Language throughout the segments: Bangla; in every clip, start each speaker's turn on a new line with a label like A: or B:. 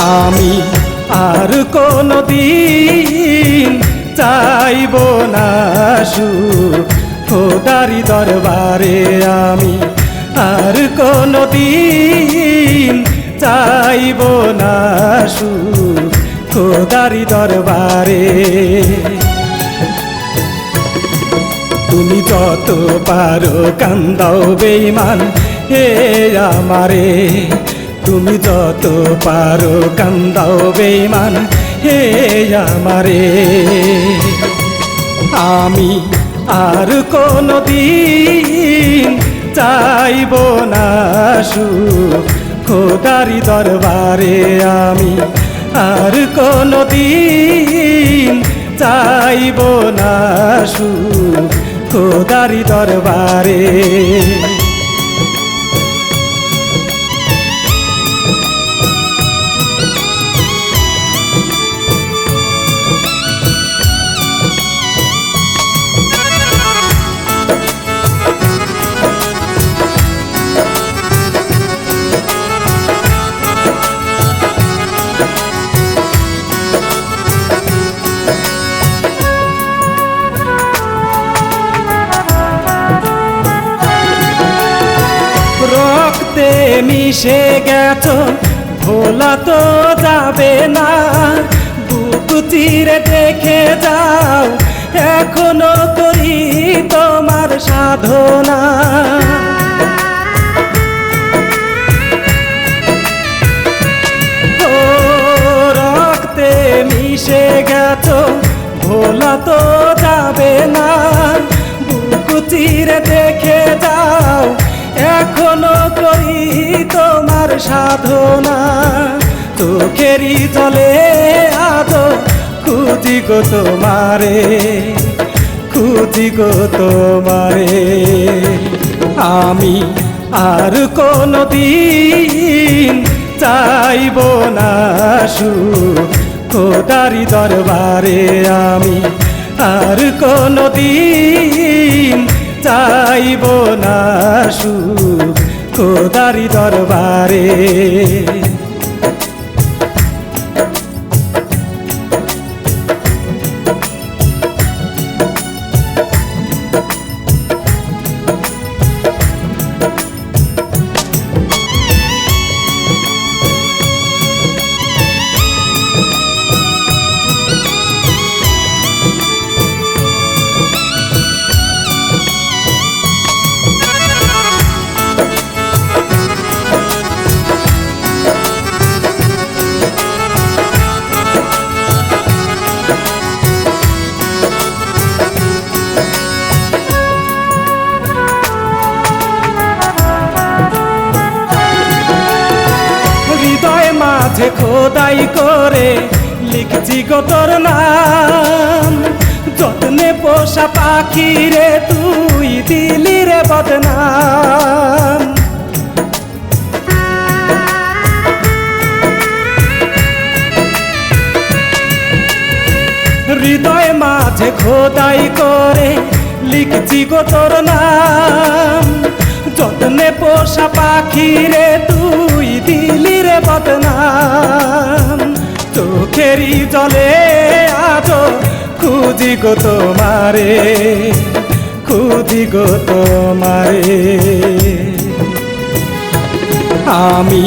A: আমি আর কোনো দিন চাইব না সুখ। খোদারি দরবারে আমি আর কোনো দিন চাইব না সুখ। খোদারি দরবারে তুমি যত পারো কান্দাও বেইমান হে আমারে। তুমি যত পারো কান্দাও বেমান হে আমারে। আমি আর কোনো দিন চাইব না সুখ, খোদারি দরবারে আমি আর কোনো দিন চাইব না সুখ, খোদারি দরবারে। মিশে গেছ, ভোলা তো যাবে না। বুক চিরে দেখে যাও, এখনও করি তোমার সাধনা। ও রক্তে মিশে গেছ, ভোলা তো তোমার সাধনা, চোখেরই জলে আদো, খুঁজি গো তোমারে, খুঁজি গো তোমারে। আমি আর কোনো দিন চাইব না সুখ খোদারি দরবারে। আমি আর কোনো দিন চাইব না সুখ খোদারি দরবারে। মাঝে খোদাই করে, লিখছি গো তোর নাম। যত্নে পোষা পাখি রে, তুই দিলি রে বদনাম। হৃদয় মাঝে খোদাই করে, লিখছি গো তোর নাম। যত্নে পোষা পাখি রে চোখেরই জলে আজ, খুঁজি গো তোমারে, খুঁজি গো তোমারে। আমি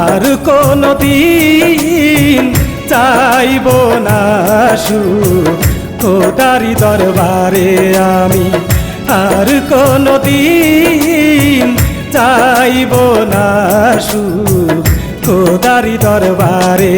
A: আর কোনো দিন চাইব না সুখ, খোদারি দরবারে আমি আর কোনো দিন চাইব না সুখ, খোদারি দরবারে।